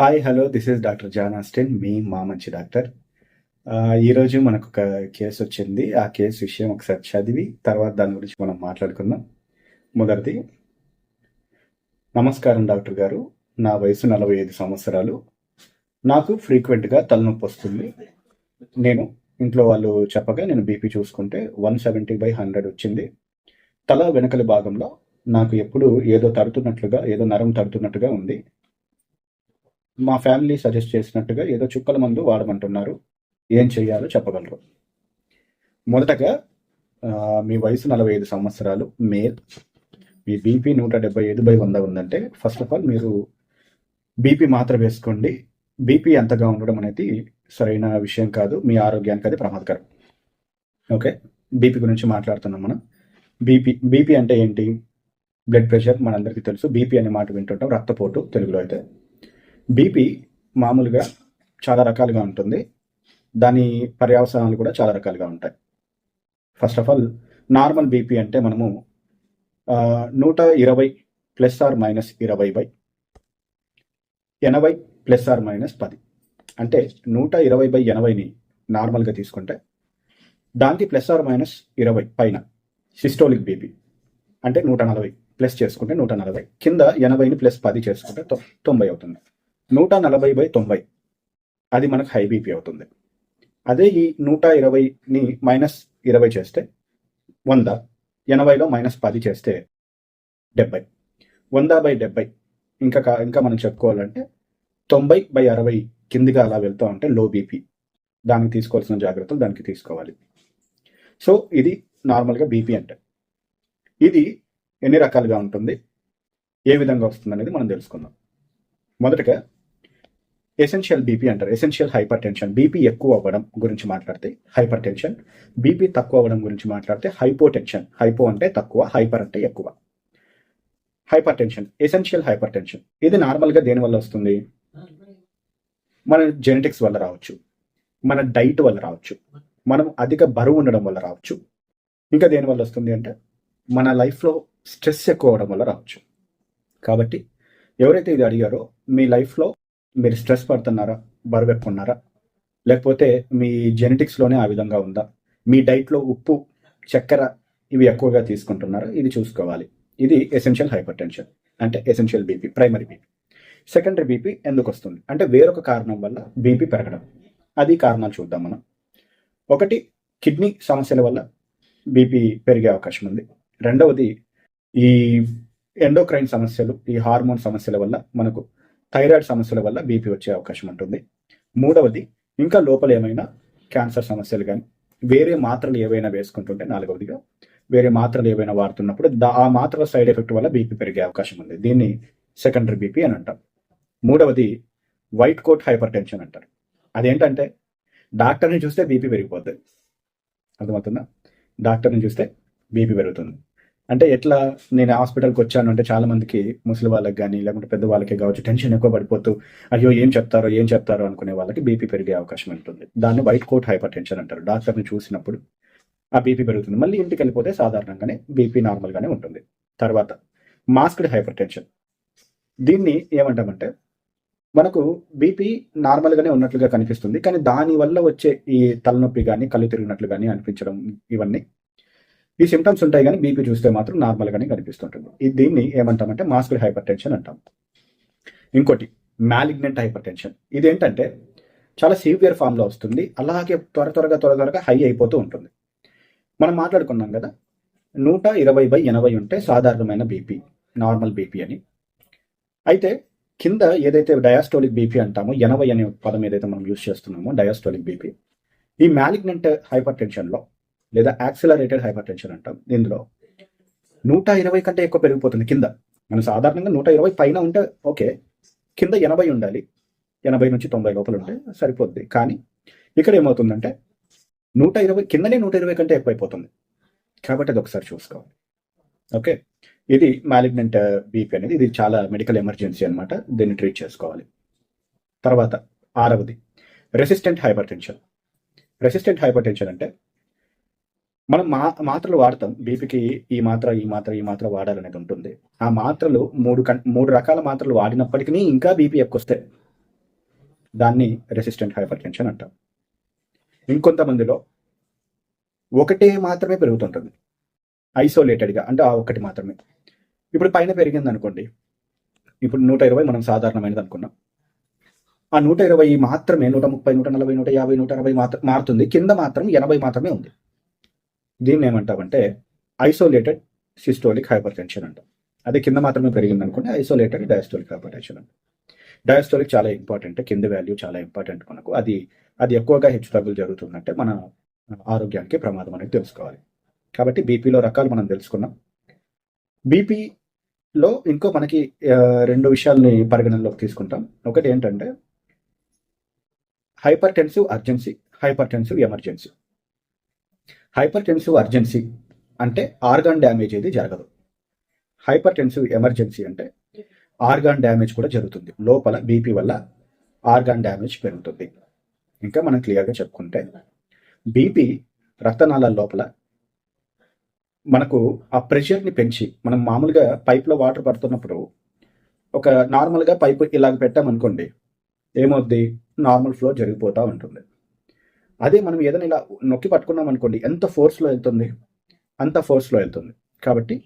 Hi hello this is doctor John Austin మీ మా మంచి doctor ఈరోజు మనకు ఒక కేసు వచ్చింది. ఆ కేసు విషయం ఒకసారి చదివి తర్వాత దాని గురించి మనం మాట్లాడుకుందాం. మొదటిది నమస్కారం డాక్టర్ గారు. నా వయసు నలభై ఐదు సంవత్సరాలు. నాకు ఫ్రీక్వెంట్గా తలనొప్పి వస్తుంది. నేను ఇంట్లో వాళ్ళు చెప్పగా నేను బీపీ చూసుకుంటే వన్ సెవెంటీ బై హండ్రెడ్ వచ్చింది. తల వెనకలి భాగంలో నాకు ఎప్పుడు ఏదో తడుతున్నట్లుగా ఏదో నరం తడుతున్నట్టుగా ఉంది. మా ఫ్యామిలీ సజెస్ట్ చేసినట్టుగా ఏదో చుక్కల మందు వాడమంటున్నారు. ఏం చేయాలో చెప్పగలరు. మొదటగా మీ వయసు నలభై ఐదు సంవత్సరాలు మేల్ మీ బీపీ నూట డెబ్బై ఐదు బై వంద ఉందంటే ఫస్ట్ ఆఫ్ ఆల్ మీరు బీపీ మాత్ర వేసుకోండి. బీపీ ఎంతగా ఉండడం అనేది సరైన విషయం కాదు. మీ ఆరోగ్యానికి అది ప్రమాదకరం. ఓకే? బీపీ గురించి మాట్లాడుతున్నాం మనం. బీపీ బీపీ అంటే ఏంటి? బ్లడ్ ప్రెషర్ మనందరికీ తెలుసు. బీపీ అనే మాట వింటుంటాం. రక్తపోటు తెలుగులో అయితే. బీపీ మామూలుగా చాలా రకాలుగా ఉంటుంది. దాని పర్యవసానాలు కూడా చాలా రకాలుగా ఉంటాయి. First of all normal BP అంటే మనము నూట ఇరవై ప్లస్ ఆర్ మైనస్ ఇరవై బై ఎనభై ప్లస్ ఆర్ మైనస్ పది. అంటే నూట ఇరవై బై ఎనభైని నార్మల్గా తీసుకుంటే దానికి ప్లస్ ఆర్ మైనస్ ఇరవై పైన సిస్టోలిక్ బీపీ అంటే నూట నలభై ప్లస్ చేసుకుంటే నూట నలభై. కింద ఎనభైని ప్లస్ పది చేసుకుంటే తొంభై అవుతుంది. నూట నలభై బై తొంభై. అది మనకు హై బీపీ అవుతుంది. అదే ఈ నూట ఇరవైని మైనస్ ఇరవై చేస్తే వంద. ఎనభైలో మైనస్ పది చేస్తే డెబ్బై. వంద బై డెబ్బై. ఇంకా కా- ఇంకా మనం చెప్పుకోవాలంటే తొంభై బై అరవై కిందిగా అలా వెళ్తూ ఉంటే లో బీపీ దానికి తీసుకోవాల్సిన జాగ్రత్తలు దానికి తీసుకోవాలి. సో ఇది నార్మల్గా బీపీ అంటే. ఇది ఎన్ని రకాలుగా ఉంటుంది? ఏ విధంగా వస్తుంది అనేది మనం తెలుసుకుందాం. మొదటగా ఎసెన్షియల్ బీపీ అంటారు. ఎసెన్షియల్ హైపర్ టెన్షన్ బీపీ ఎక్కువ అవ్వడం గురించి మాట్లాడితే హైపర్ టెన్షన్ బీపీ తక్కువ అవ్వడం గురించి మాట్లాడితే హైపో టెన్షన్ హైపో అంటే తక్కువ హైపర్ అంటే ఎక్కువ. Hypertension essential hypertension ఇది నార్మల్గా దేని వల్ల వస్తుంది? మన జెనెటిక్స్ వల్ల రావచ్చు. మన డైట్ వల్ల రావచ్చు. మనం అధిక బరువు ఉండడం వల్ల రావచ్చు. ఇంకా దేని వల్ల వస్తుంది అంటే మన లైఫ్లో స్ట్రెస్ ఎక్కువ అవడం వల్ల రావచ్చు. కాబట్టి ఎవరైతే ఇది అడిగారో మీ లైఫ్లో మీరు స్ట్రెస్ పడుతున్నారా? బరువెక్కున్నారా? లేకపోతే మీ జెనెటిక్స్లోనే ఆ విధంగా ఉందా? మీ డైట్లో ఉప్పు చక్కెర ఇవి ఎక్కువగా తీసుకుంటున్నారా? ఇది చూసుకోవాలి. ఇది ఎసెన్షియల్ హైపర్ టెన్షన్ అంటే essential BP primary BP secondary BP ఎందుకు వస్తుంది అంటే వేరొక కారణం వల్ల బీపీ పెరగడం. అది కారణాలు చూద్దాం మనం. ఒకటి కిడ్నీ సమస్యల వల్ల బీపీ పెరిగే అవకాశం ఉంది. రెండవది ఈ ఎండోక్రైన్ సమస్యలు ఈ హార్మోన్ సమస్యల వల్ల మనకు థైరాయిడ్ సమస్యల వల్ల బీపీ వచ్చే అవకాశం ఉంటుంది. మూడవది ఇంకా లోపల ఏమైనా క్యాన్సర్ సమస్యలు కానీ వేరే మాత్రలు ఏవైనా వేసుకుంటుంటే నాలుగవదిగా వేరే మాత్రలు ఏవైనా వాడుతున్నప్పుడు ఆ మాత్రల సైడ్ ఎఫెక్ట్ వల్ల బీపీ పెరిగే అవకాశం ఉంది. దీన్ని సెకండరీ బీపీ అని అంటాం. మూడవది వైట్ కోట్ హైపర్ టెన్షన్ అంటారు. అదేంటంటే డాక్టర్ని చూస్తే బీపీ పెరిగిపోతుంది అర్థమవుతుందా? డాక్టర్ని చూస్తే బీపీ పెరుగుతుంది. అంటే ఎట్లా నేను హాస్పిటల్కి వచ్చాను అంటే చాలా మందికి ముసలి వాళ్ళకి కానీ లేకుంటే పెద్ద వాళ్ళకి కావచ్చు టెన్షన్ ఎక్కువ పడిపోతూ అయ్యో ఏం చెప్తారో ఏం చెప్తారో అనుకునే వాళ్ళకి బీపీ పెరిగే అవకాశం ఉంటుంది. దాన్ని వైట్ కోట్ హైపర్ టెన్షన్ అంటారు. డాక్టర్ని చూసినప్పుడు ఆ బీపీ పెరుగుతుంది. మళ్ళీ ఇంటికి వెళ్ళిపోతే సాధారణంగానే బీపీ నార్మల్గానే ఉంటుంది. తర్వాత మాస్క్డ్ హైపర్ టెన్షన్. దీన్ని ఏమంటామంటే మనకు బీపీ నార్మల్గానే ఉన్నట్లుగా కనిపిస్తుంది కానీ దాని వల్ల వచ్చే ఈ తలనొప్పి కానీ కళ్ళు తిరిగినట్లు కానీ అనిపించడం ఇవన్నీ ఈ సిమ్టమ్స్ ఉంటాయి కానీ బీపీ చూస్తే మాత్రం నార్మల్గానే కనిపిస్తుంటుంది. దీన్ని ఏమంటామంటే మాస్క్డ్ హైపర్ టెన్షన్ అంటాం. ఇంకోటి మ్యాలిగ్నెంట్ హైపర్ టెన్షన్ ఇదేంటంటే చాలా సీవియర్ ఫామ్లో వస్తుంది. అలాగే త్వర త్వరగా త్వర త్వరగా హై అయిపోతూ ఉంటుంది. మనం మాట్లాడుకున్నాం కదా నూట ఇరవై బై ఎనభై ఉంటే సాధారణమైన బీపీ నార్మల్ బీపీ అని. అయితే కింద ఏదైతే డయాస్టోలిక్ బీపీ అంటామో ఎనభై అనే పదం ఏదైతే మనం యూజ్ చేస్తున్నామో డయాస్టోలిక్ బీపీ ఈ మ్యాలిగ్నెంట్ హైపర్ టెన్షన్లో లేదా యాక్సిలరేటెడ్ హైపర్ టెన్షన్ అంటాం ఇందులో. నూట ఇరవై కంటే ఎక్కువ పెరిగిపోతుంది కింద. మనం సాధారణంగా నూట ఇరవై పైన ఉంటే ఓకే. కింద ఎనభై ఉండాలి. ఎనభై నుంచి తొంభై లోపల ఉంటే సరిపోద్ది. కానీ ఇక్కడ ఏమవుతుందంటే నూట ఇరవై కిందనే నూట ఇరవై కంటే ఎక్కువైపోతుంది. కాబట్టి అది ఒకసారి చూసుకోవాలి. ఓకే? ఇది మ్యాలిగ్నెంట్ బీపీ అనేది ఇది చాలా మెడికల్ ఎమర్జెన్సీ అనమాట దీన్ని ట్రీట్ చేసుకోవాలి. తర్వాత ఆరవది. Resistant hypertension resistant hypertension అంటే మనం మా మాత్రలు వాడతాం. బీపీకి ఈ మాత్ర ఈ మాత్ర ఈ మాత్ర వాడాలనేది ఉంటుంది. ఆ మాత్రలు మూడు కం మూడు రకాల మాత్రలు వాడినప్పటికీ ఇంకా బీపీ ఎక్కువస్తే దాన్ని రెసిస్టెంట్ హైపర్ టెన్షన్ అంటాం. ఇంకొంతమందిలో ఒకటే మాత్రమే పెరుగుతుంటుంది. ఐసోలేటెడ్గా అంటే ఆ ఒకటి మాత్రమే. ఇప్పుడు పైన పెరిగింది అనుకోండి ఇప్పుడు నూట ఇరవై మనం సాధారణమైనది అనుకున్నాం. ఆ నూట ఇరవై మాత్రమే నూట ముప్పై నూట నలభై నూట యాభై నూట అరవై మాత్రం మారుతుంది. కింద మాత్రం ఎనభై మాత్రమే ఉంది. దీన్ని ఏమంటామంటే ఐసోలేటెడ్ సిస్టోలిక్ హైపర్ టెన్షన్ అంటాం. అదే కింద మాత్రమే పెరిగింది అనుకోండి ఐసోలేటెడ్ డయాస్టోలిక్ హైపర్ టెన్షన్ అంటాం. డయాస్టోలిక్ చాలా ఇంపార్టెంట్ కింద వాల్యూ చాలా ఇంపార్టెంట్ మనకు. అది అది ఎక్కువగా హెచ్చు తగ్గులు జరుగుతుందంటే మన ఆరోగ్యానికి ప్రమాదం అనేది తెలుసుకోవాలి. కాబట్టి బీపీలో రకాలు మనం తెలుసుకున్నాం. బీపీలో ఇంకో మనకి రెండు విషయాల్ని పరిగణనలోకి తీసుకుంటాం. ఒకటి ఏంటంటే hypertensive urgency hypertensive emergency. Hypertensive urgency అంటే ఆర్గాన్ డ్యామేజ్ అయితే జరగదు. హైపర్ టెన్సివ్ ఎమర్జెన్సీ అంటే ఆర్గాన్ డ్యామేజ్ కూడా జరుగుతుంది. లోపల బీపీ వల్ల ఆర్గాన్ డ్యామేజ్ పెరుగుతుంది. ఇంకా మనం క్లియర్గా చెప్పుకుంటే బీపీ రక్తనాళాల లోపల మనకు ఆ ప్రెషర్ని పెంచి మనం మామూలుగా పైప్లో వాటర్ పడుతున్నప్పుడు ఒక నార్మల్గా పైప్ ఇలాగ పెట్టామనుకోండి ఏమవుద్ది? నార్మల్ ఫ్లో జరిగిపోతూ ఉంటుంది. అదే మనం ఏదైనా ఇలా నొక్కి పట్టుకున్నాం అనుకోండి ఎంత ఫోర్స్లో వెళ్తుంది? అంత ఫోర్స్లో వెళ్తుంది. కాబట్టి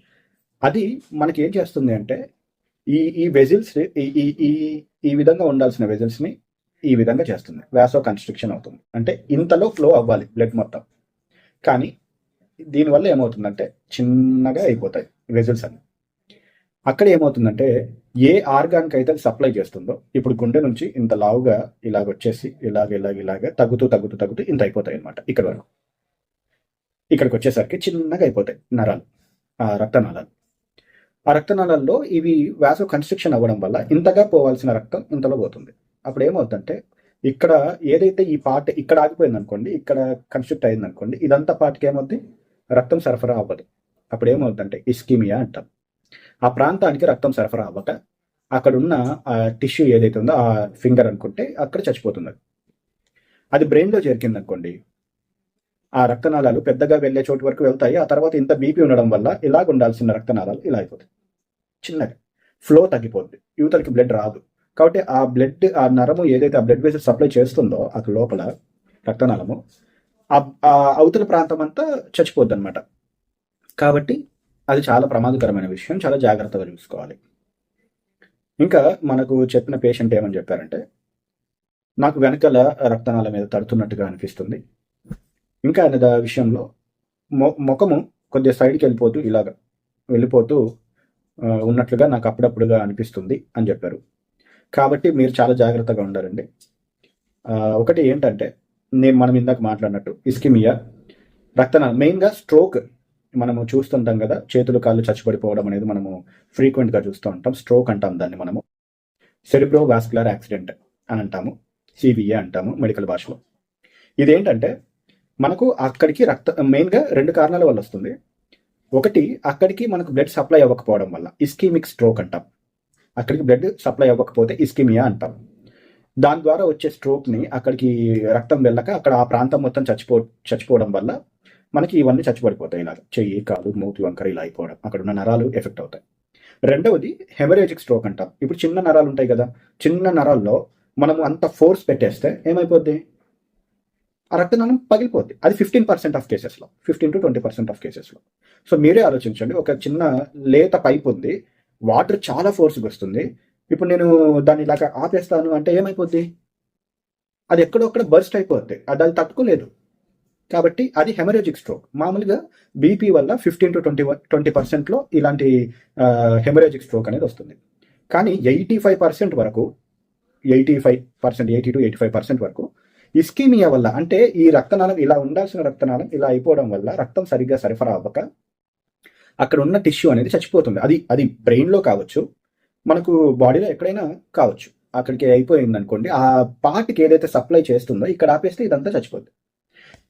అది మనకి ఏం చేస్తుంది అంటే ఈ ఈ వెజిల్స్ ఈ ఈ ఈ ఈ విధంగా ఉండాల్సిన వెజిల్స్ని ఈ విధంగా చేస్తుంది. వ్యాసో కన్స్ట్రక్షన్ అవుతుంది. అంటే ఇంతలో ఫ్లో అవ్వాలి బ్లడ్ మొత్తం. కానీ దీనివల్ల ఏమవుతుందంటే చిన్నగా అయిపోతాయి వెజిల్స్ అన్ని. అక్కడ ఏమవుతుందంటే ఏ ఆర్గాన్కి అయితే అది సప్లై చేస్తుందో ఇప్పుడు గుండె నుంచి ఇంత లావుగా ఇలాగ వచ్చేసి ఇలాగ ఇలాగ ఇలాగ తగ్గుతూ తగ్గుతూ తగ్గుతూ ఇంత అయిపోతాయి అనమాట ఇక్కడ వరకు. ఇక్కడికి వచ్చేసరికి చిన్నగా అయిపోతాయి నరాలు ఆ రక్తనాళాలు. ఆ రక్తనాళాల్లో ఇవి వ్యాసో కన్స్ట్రక్షన్ అవ్వడం వల్ల ఇంతగా పోవాల్సిన రక్తం ఇంతలో పోతుంది. అప్పుడు ఏమవుతుందంటే ఇక్కడ ఏదైతే ఈ పార్ట్ ఇక్కడ ఆగిపోయింది అనుకోండి ఇక్కడ కన్స్ట్రక్ట్ అయింది అనుకోండి ఇదంతా పార్ట్కి ఏమవుద్ది? రక్తం సరఫరా అవ్వదు. అప్పుడు ఏమవుతుందంటే ఇస్కిమియా అంటారు ఆ ప్రాంతానికి రక్తం సరఫరా అవ్వక అక్కడున్న ఆ టిష్యూ ఏదైతే ఉందో ఆ ఫింగర్ అనుకుంటే అక్కడ చచ్చిపోతుంది అది అది బ్రెయిన్లో చేరికింది అనుకోండి ఆ రక్తనాళాలు పెద్దగా వెళ్ళే చోటు వరకు వెళ్తాయి. ఆ తర్వాత ఇంత బీపీ ఉండడం వల్ల ఇలాగ ఉండాల్సిన రక్తనాళాలు ఇలా అయిపోతాయి. చిన్నగా ఫ్లో తగ్గిపోద్ది. యువతలకి బ్లడ్ రాదు. కాబట్టి ఆ బ్లడ్ ఆ నరము ఏదైతే ఆ బ్లడ్ వెసల్ సప్లై చేస్తుందో అక్కడ లోపల రక్తనాళము ఆ- ఆ అవతల ప్రాంతం అంతా చచ్చిపోద్ది అనమాట కాబట్టి అది చాలా ప్రమాదకరమైన విషయం చాలా జాగ్రత్తగా చూసుకోవాలి. ఇంకా మనకు చెప్పిన పేషెంట్ ఏమని చెప్పారంటే నాకు వెనకాల రక్తనాళ మీద తడుతున్నట్టుగా అనిపిస్తుంది. ఇంకా ఆయన దా విషయంలో మొ ముఖము కొద్దిగా సైడ్కి వెళ్ళిపోతూ ఇలాగ వెళ్ళిపోతూ ఉన్నట్లుగా నాకు అప్పుడప్పుడుగా అనిపిస్తుంది అని చెప్పారు. కాబట్టి మీరు చాలా జాగ్రత్తగా ఉండాలండి. ఒకటి ఏంటంటే నేను మనం ఇందాక మాట్లాడినట్టు ఇస్కిమియా రక్తనాళ మెయిన్గా స్ట్రోక్ మనము చూస్తుంటాం కదా చేతులు కాళ్ళు చచ్చిపడిపోవడం అనేది మనము ఫ్రీక్వెంట్గా చూస్తూ ఉంటాం స్ట్రోక్ అంటాం దాన్ని మనము. సెరిబ్రో వాస్కులర్ యాక్సిడెంట్ అని అంటాము సివిఏ అంటాము మెడికల్ భాషలో. ఇదేంటంటే మనకు అక్కడికి రక్త మెయిన్గా రెండు కారణాల వల్ల వస్తుంది. ఒకటి అక్కడికి మనకు బ్లడ్ సప్లై అవ్వకపోవడం వల్ల ఇస్కీమిక్ స్ట్రోక్ అంటాం. అక్కడికి బ్లడ్ సప్లై అవ్వకపోతే ఇస్కిమియా అంటాం. దాని ద్వారా వచ్చే స్ట్రోక్ని అక్కడికి రక్తం వెళ్ళక అక్కడ ఆ ప్రాంతం మొత్తం చచ్చిపో చచ్చిపోవడం వల్ల మనకి ఇవన్నీ చచ్చిపడిపోతాయి ఇలా చెయ్యి కాలు మూతి వంకర ఇలా అయిపోవడం. అక్కడ ఉన్న నరాలు ఎఫెక్ట్ అవుతాయి. రెండవది హెమరేజిక్ స్ట్రోక్ అంటాం. ఇప్పుడు చిన్న నరాలు ఉంటాయి కదా చిన్న నరాల్లో మనము అంత ఫోర్స్ పెట్టేస్తే ఏమైపోద్ది? ఆ రక్తనాళం పగిలిపోద్ది. అది ఫిఫ్టీన్ పర్సెంట్ ఆఫ్ కేసెస్లో fifteen to twenty percent of కేసెస్లో. సో మీరే ఆలోచించండి. ఒక చిన్న లేత పైప్ ఉంది వాటర్ చాలా ఫోర్స్గా వస్తుంది. ఇప్పుడు నేను దాన్ని ఇలాగ ఆపేస్తాను అంటే ఏమైపోద్ది? అది ఎక్కడొక్కడ బర్స్ట్ అయిపోద్ది. అది అది తట్టుకోలేదు. కాబట్టి అది హెమరేజిక్ స్ట్రోక్ మామూలుగా బీపీ వల్ల ఫిఫ్టీన్ టు ట్వంటీ ట్వంటీ పర్సెంట్లో ఇలాంటి హెమరేజిక్ స్ట్రోక్ అనేది వస్తుంది. కానీ ఎయిటీ ఫైవ్ పర్సెంట్ వరకు eighty five percent eighty to eighty five percent వరకు ఇస్కీమియా వల్ల అంటే ఈ రక్తనాళం ఇలా ఉండాల్సిన రక్తనాళం ఇలా అయిపోవడం వల్ల రక్తం సరిగ్గా సరఫరా అవ్వక అక్కడ ఉన్న టిష్యూ అనేది చచ్చిపోతుంది. అది అది బ్రెయిన్లో కావచ్చు మనకు బాడీలో ఎక్కడైనా కావచ్చు. అక్కడికి అయిపోయింది అనుకోండి ఆ పార్ట్కి ఏదైతే సప్లై చేస్తుందో ఇక్కడ ఆపేస్తే ఇదంతా చచ్చిపోద్ది.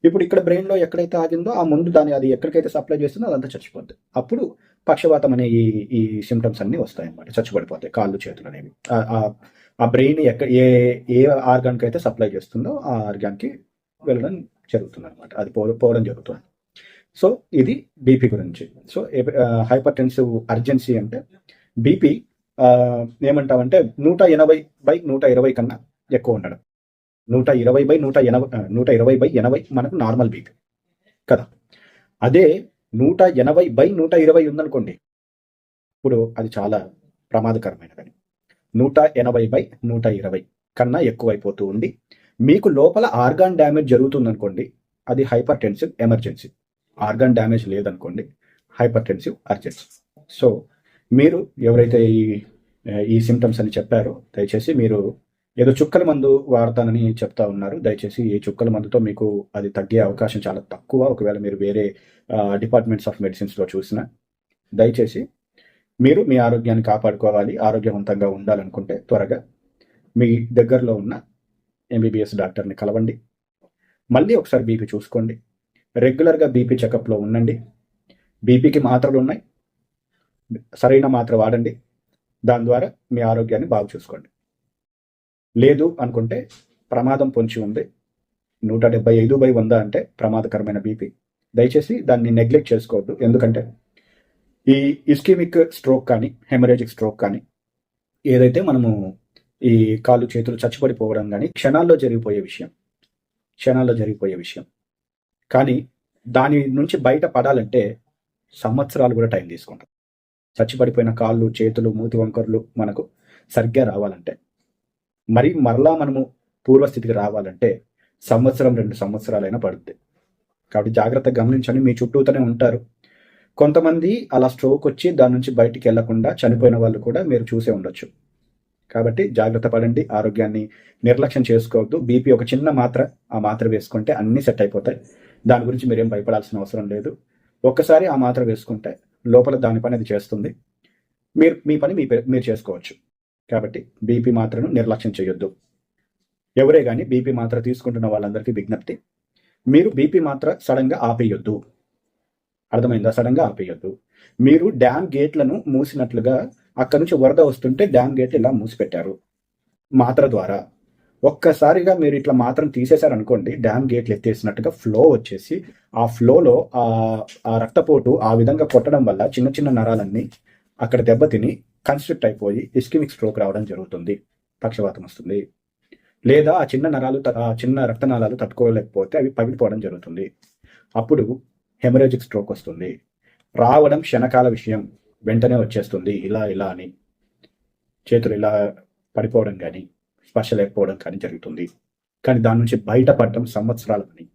ఇప్పుడు ఇక్కడ బ్రెయిన్లో ఎక్కడైతే ఆగిందో ఆ ముందు దాని అది ఎక్కడికైతే సప్లై చేస్తుందో అదంతా చచ్చిపోద్ది. అప్పుడు పక్షవాతం అనే ఈ ఈ సిమ్టమ్స్ అన్నీ వస్తాయి అన్నమాట చచ్చిపడిపోతాయి కాళ్ళు చేతులు అనేవి. ఆ- ఆ బ్రెయిన్ ఎక్కడ ఏ ఏ ఆర్గాన్కి అయితే సప్లై చేస్తుందో ఆ ఆర్గాన్కి వెళ్ళడం జరుగుతుంది అనమాట అది పో పోవడం జరుగుతుంది. సో ఇది బీపీ గురించి. సో హైపర్ టెన్సివ్ అర్జెన్సీ అంటే బీపీ ఏమంటామంటే నూట ఎనభై బై నూట ఇరవై కన్నా ఎక్కువ ఉండడం. నూట ఇరవై బై నూట ఎనభై నూట ఇరవై బై ఎనభై మనకు నార్మల్ బీట్ కదా? అదే నూట ఎనభై బై నూట ఇరవై ఉందనుకోండి. ఇప్పుడు అది చాలా ప్రమాదకరమైనదని. నూట ఎనభై బై నూట ఇరవై కన్నా ఎక్కువైపోతూ ఉంది. మీకు లోపల ఆర్గాన్ డ్యామేజ్ జరుగుతుందనుకోండి అది hypertensive emergency. Organ damage లేదనుకోండి హైపర్ టెన్సివ్ అర్జెన్సీ సో మీరు ఎవరైతే ఈ ఈ సిమ్టమ్స్ అని చెప్పారో దయచేసి మీరు ఏదో చుక్కల మందు వాడతానని చెప్తా ఉన్నారు. దయచేసి ఈ చుక్కల మందుతో మీకు అది తగ్గే అవకాశం చాలా తక్కువ. ఒకవేళ మీరు వేరే డిపార్ట్మెంట్స్ ఆఫ్ మెడిసిన్స్లో చూసినా దయచేసి మీరు మీ ఆరోగ్యాన్ని కాపాడుకోవాలి ఆరోగ్యవంతంగా ఉండాలనుకుంటే త్వరగా మీ దగ్గరలో ఉన్న ఎంబీబీఎస్ డాక్టర్ని కలవండి. మళ్ళీ ఒకసారి బీపీ చూసుకోండి. రెగ్యులర్గా బీపీ చెకప్లో ఉండండి. బీపీకి మాత్రలు ఉన్నాయి. సరైన మాత్ర వాడండి. దాని ద్వారా మీ ఆరోగ్యాన్ని బాగు చూసుకోండి. లేదు అనుకుంటే ప్రమాదం పొంచి ఉంది. నూట డెబ్బై ఐదు బై వంద అంటే ప్రమాదకరమైన బీపీ. దయచేసి దాన్ని నెగ్లెక్ట్ చేసుకోవద్దు. ఎందుకంటే ఈ ఇస్కిమిక్ స్ట్రోక్ కానీ హెమరేజిక్ స్ట్రోక్ కానీ ఏదైతే మనము ఈ కాళ్ళు చేతులు చచ్చిపడిపోవడం కానీ క్షణాల్లో జరిగిపోయే విషయం. క్షణాల్లో జరిగిపోయే విషయం. కానీ దాని నుంచి బయట పడాలంటే సంవత్సరాలు కూడా టైం తీసుకుంటాం చచ్చిపడిపోయిన కాళ్ళు చేతులు మూతి వంకర్లు మనకు సరిగ్గా రావాలంటే. మరి మరలా మనము పూర్వస్థితికి రావాలంటే సంవత్సరం రెండు సంవత్సరాలైనా పడుతుంది కాబట్టి జాగ్రత్తగా గమనించండి. మీ చుట్టూతోనే ఉంటారు. కొంతమంది అలా స్ట్రోక్ వచ్చి దాని నుంచి బయటికి వెళ్ళకుండా చనిపోయిన వాళ్ళు కూడా మీరు చూసే ఉండొచ్చు. కాబట్టి జాగ్రత్త పడండి. ఆరోగ్యాన్ని నిర్లక్ష్యం చేసుకోవద్దు. బీపీ ఒక చిన్న మాత్ర ఆ మాత్ర వేసుకుంటే అన్నీ సెట్ అయిపోతాయి. దాని గురించి మీరేం భయపడాల్సిన అవసరం లేదు. ఒక్కసారి ఆ మాత్ర వేసుకుంటే లోపల దాని పని అది చేస్తుంది. మీరు మీ పని మీ మీరు చేసుకోవచ్చు. కాబట్టి బీపీ మాత్రను నిర్లక్ష్యం చేయొద్దు. ఎవరే కానీ బీపీ మాత్ర తీసుకుంటున్న వాళ్ళందరికీ విజ్ఞప్తి మీరు బీపీ మాత్ర సడన్గా ఆపేయొద్దు. అర్థమైందా? సడన్గా ఆపేయొద్దు. మీరు డ్యామ్ గేట్లను మూసినట్లుగా అక్కడి నుంచి వరద వస్తుంటే డ్యామ్ గేట్లు ఇలా మూసిపెట్టారు. మాత్ర ద్వారా. ఒక్కసారిగా మీరు ఇట్లా మాత్రం తీసేశారనుకోండి డ్యామ్ గేట్లు ఎత్తేసినట్టుగా ఫ్లో వచ్చేసి ఆ ఫ్లోలో ఆ రక్తపోటు ఆ విధంగా కొట్టడం వల్ల చిన్న చిన్న నరాలన్నీ అక్కడ దెబ్బతిని కన్స్ట్రిక్ట్ అయిపోయి ఇస్కిమిక్ స్ట్రోక్ రావడం జరుగుతుంది. పక్షవాతం వస్తుంది. లేదా ఆ చిన్న నరాలు ఆ చిన్న రక్తనాళాలు తట్టుకోలేకపోతే అవి పగిలిపోవడం జరుగుతుంది. అప్పుడు హెమరేజిక్ స్ట్రోక్ వస్తుంది. రావడం క్షణకాల విషయం. వెంటనే వచ్చేస్తుంది. ఇలా ఇలా అని. చేతులు ఇలా పడిపోవడం కానీ స్పర్శ లేకపోవడం కానీ జరుగుతుంది. కానీ దాని నుంచి బయటపడడం సంవత్సరాల పని.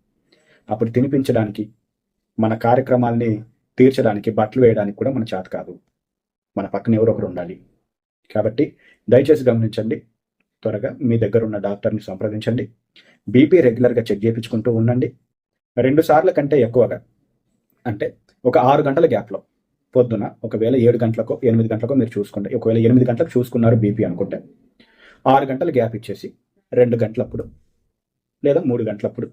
అప్పుడు తినిపించడానికి మన కార్యక్రమాల్ని తీర్చడానికి బట్టలు వేయడానికి కూడా మన చేత కాదు. మన పక్కన ఎవరో ఒకరు ఉండాలి. కాబట్టి దయచేసి గమనించండి. త్వరగా మీ దగ్గర ఉన్న డాక్టర్ని సంప్రదించండి. బీపీ రెగ్యులర్గా చెక్ చేయించుకుంటూ ఉండండి. రెండు సార్ల కంటే ఎక్కువగా అంటే ఒక ఆరు గంటల గ్యాప్లో పొద్దున ఒకవేళ ఏడు గంటలకో ఎనిమిది గంటలకో మీరు చూసుకోండి ఒకవేళ ఎనిమిది గంటలకు చూసుకున్నారు బీపీ అనుకుంటే ఆరు గంటల గ్యాప్ ఇచ్చేసి రెండు గంటలప్పుడు లేదా మూడు గంటలప్పుడు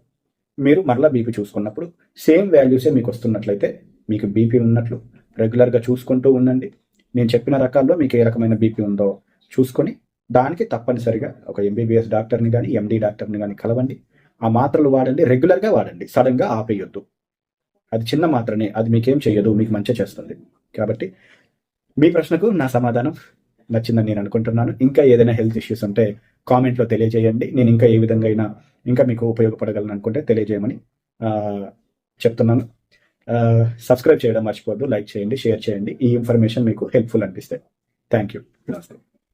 మీరు మరలా బీపీ చూసుకున్నప్పుడు సేమ్ వాల్యూసే మీకు వస్తున్నట్లయితే మీకు బీపీ ఉన్నట్లు రెగ్యులర్గా చూసుకుంటూ ఉండండి. నేను చెప్పిన రకాల్లో మీకు ఏ రకమైన బీపీ ఉందో చూసుకొని దానికి తప్పనిసరిగా ఒక ఎంబీబీఎస్ డాక్టర్ని కానీ ఎండి డాక్టర్ని కానీ కలవండి. ఆ మాత్రలు వాడండి రెగ్యులర్గా వాడండి. సడన్గా ఆపేయొద్దు. అది చిన్న మాత్రనే అది మీకేం చేయదు మీకు మంచి చేస్తుంది. కాబట్టి మీ ప్రశ్నకు నా సమాధానం నచ్చిందని నేను అనుకుంటున్నాను. ఇంకా ఏదైనా హెల్త్ ఇష్యూస్ ఉంటే కామెంట్లో తెలియజేయండి. నేను ఇంకా ఏ విధంగా అయినా ఇంకా మీకు ఉపయోగపడగలను అనుకుంటే తెలియజేయమని చెప్తున్నాను. సబ్స్క్రైబ్ చేయడం మర్చిపోవద్దు లైక్ చేయండి షేర్ చేయండి. ఈ ఇన్ఫర్మేషన్ మీకు హెల్ప్ఫుల్ అనిపిస్తే. థ్యాంక్ యూ నమస్తే.